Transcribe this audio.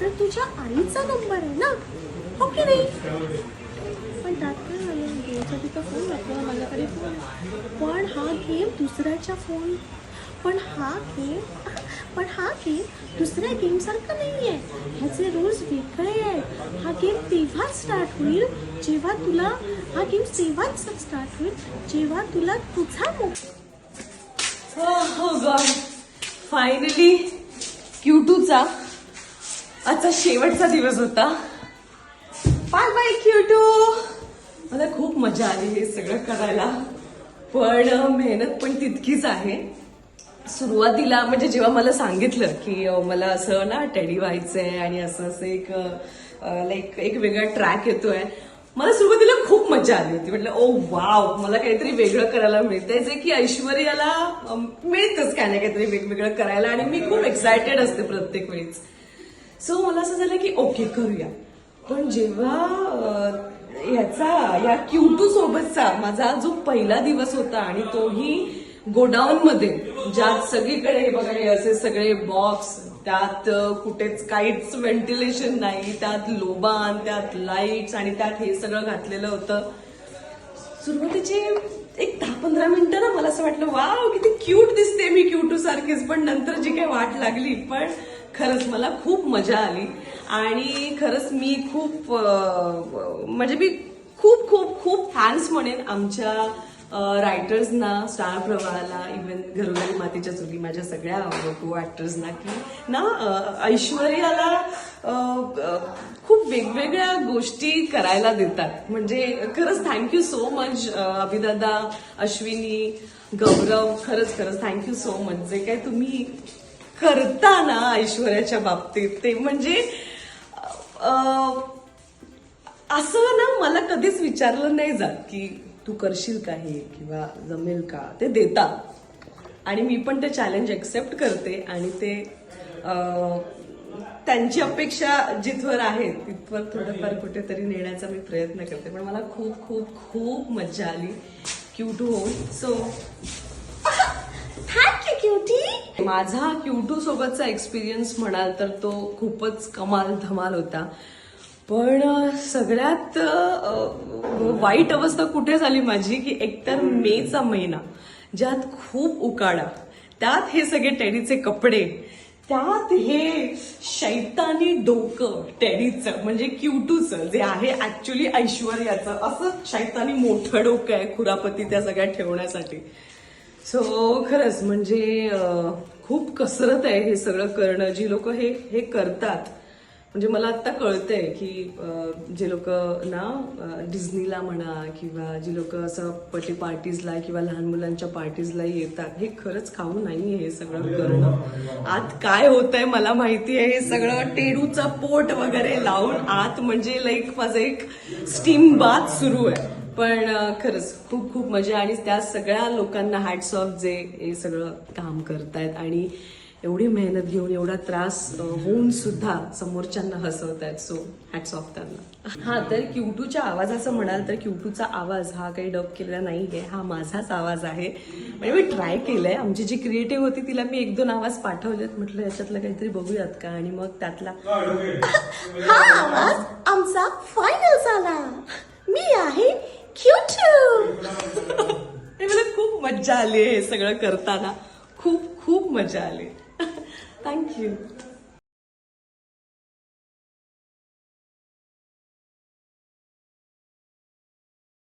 तर तुझ्या आईचा नंबर आहे ना? हो की नाही? पण त्यात काय झालं तिथं फोन लागला माझ्याकडे फोन पण हा गेम दुसऱ्याच्या फोन पण हा गेम पण हा गेम दुसऱ्या गेमसारखा नाही आहे ह्याचे रूल्स वेगळे आहेत. हा गेम तेव्हाच स्टार्ट होईल जेव्हा तुला हा गेम तेव्हाच स्टार्ट होईल जेव्हा तुला तुझा मोबाईल हो गॉड फायनली क्यूटूचा आजचा शेवटचा दिवस होता. बाय बाय क्यूटू मला खूप मजा आली हे सगळं करायला. पण मेहनत पण तितकीच आहे. सुरुवातीला म्हणजे जेव्हा मला सांगितलं की मला असं ना टेडी व्हायचंय आणि असं असं एक लाईक एक वेगळा ट्रॅक येतोय मला सुरुवातीला खूप मजा आली होती. म्हटलं ओ वाव मला काहीतरी वेगळं करायला मिळतंय. जे की ऐश्वर्याला मिळतंच मिळतच काय ना काहीतरी वेगवेगळं करायला आणि मी खूप एक्सायटेड असते प्रत्येक वेळेस. सो मला असं झालं की ओके करूया. पण जेव्हा याचा या क्यूटू सोबतचा माझा जो पहिला दिवस होता आणि तोही गोडाऊन मध्ये ज्यात सगळीकडे हे बघा हे असे सगळे बॉक्स त्यात कुठेच काहीच व्हेंटिलेशन नाही त्यात लोबान त्यात लाईट्स आणि त्यात हे सगळं घातलेलं होतं. सुरुवातीचे एक दहा पंधरा मिनिटं ना मला असं वाटलं वाव किती क्यूट दिसते मी क्यूटू सारखीच. पण नंतर जी काही वाट लागली पण खरंच मला खूप मजा आली. आणि खरंच मी खूप म्हणजे मी खूप खूप खूप थँक्स म्हणेन आमच्या रायटर्सना स्टार प्रवाहाला इवन घरोघरी मातीच्या चुली माझ्या सगळ्या को ॲक्टर्सना की ना ऐश्वर्याला खूप वेगवेगळ्या गोष्टी करायला देतात. म्हणजे खरंच थँक्यू सो मच अभिदादा अश्विनी गौरव खरंच खरंच थँक्यू सो मच जे काय तुम्ही करता ना ऐश्वर्याच्या बाबतीत. ते म्हणजे अं, असं ना मला कधीच विचारलं नाही जात की तू करशील का हे किंवा जमेल का. ते देतात. आणि मी पण ते चॅलेंज एक्सेप्ट करते आणि ते अं, त्यांची अपेक्षा जिथवर आहे तिथवर थोडंफार कुठेतरी नेण्याचा मी प्रयत्न करते. पण मला खूप खूप खूप मजा आली. क्यूट होऊन. सो माझा क्यूटू सोबतचा एक्सपिरियन्स म्हणाल तर तो खूपच कमाल धमाल होता. पण सगळ्यात वाईट अवस्था कुठे झाली माझी? की एकतर मेचा महिना ज्यात खूप उकाडा त्यात हे सगळे टेडीचे कपडे त्यात हे शैतानी डोकं टेडीचं म्हणजे क्यूटूचं जे आहे ऍक्च्युली ऐश्वर्याचं असं शैतानी मोठं डोकं आहे खुरापती त्या सगळ्या ठेवण्यासाठी. सो खरंच म्हणजे खूप कसरत आहे हे सगळं करणं. जी लोक हे हे करतात म्हणजे मला आता कळतंय की जे लोक ना डिझनीला म्हणा किंवा जी लोक असं पटी पार्टीजला किंवा लहान मुलांच्या पार्टीजला येतात हे खरंच खाऊ नाहीये हे सगळं करणं. आत काय होतंय मला माहिती आहे हे सगळं टेडूचं पोट वगैरे लावून आत म्हणजे लाईक माझं एक स्टीम बाथ सुरू आहे. पण खरंच खूप खूप मजा. आणि त्या सगळ्या लोकांना हॅट्स ऑफ जे हे सगळं काम करतायत. आणि एवढी मेहनत घेऊन एवढा त्रास होऊन सुद्धा समोरच्यांना हसवतायत. सो हॅट्स ऑफ त्यांना. हा तर क्यूटूच्या आवाजाचं म्हणाल तर क्यूटूचा आवाज हा काही डब केलेला नाहीये. हा माझाच आवाज आहे. म्हणजे मी ट्राय केलंय. आमची जी क्रिएटिव्ह होती तिला मी एक दोन आवाज पाठवलेत. म्हटलं याच्यातलं काहीतरी बघूयात का? आणि मग त्यातला हा आवाज आमचा फायनल झाला मी आहे क्युटू आणि मला मजा आली हे सगळं करताना. खूप खूप मजा आली. थँक्यू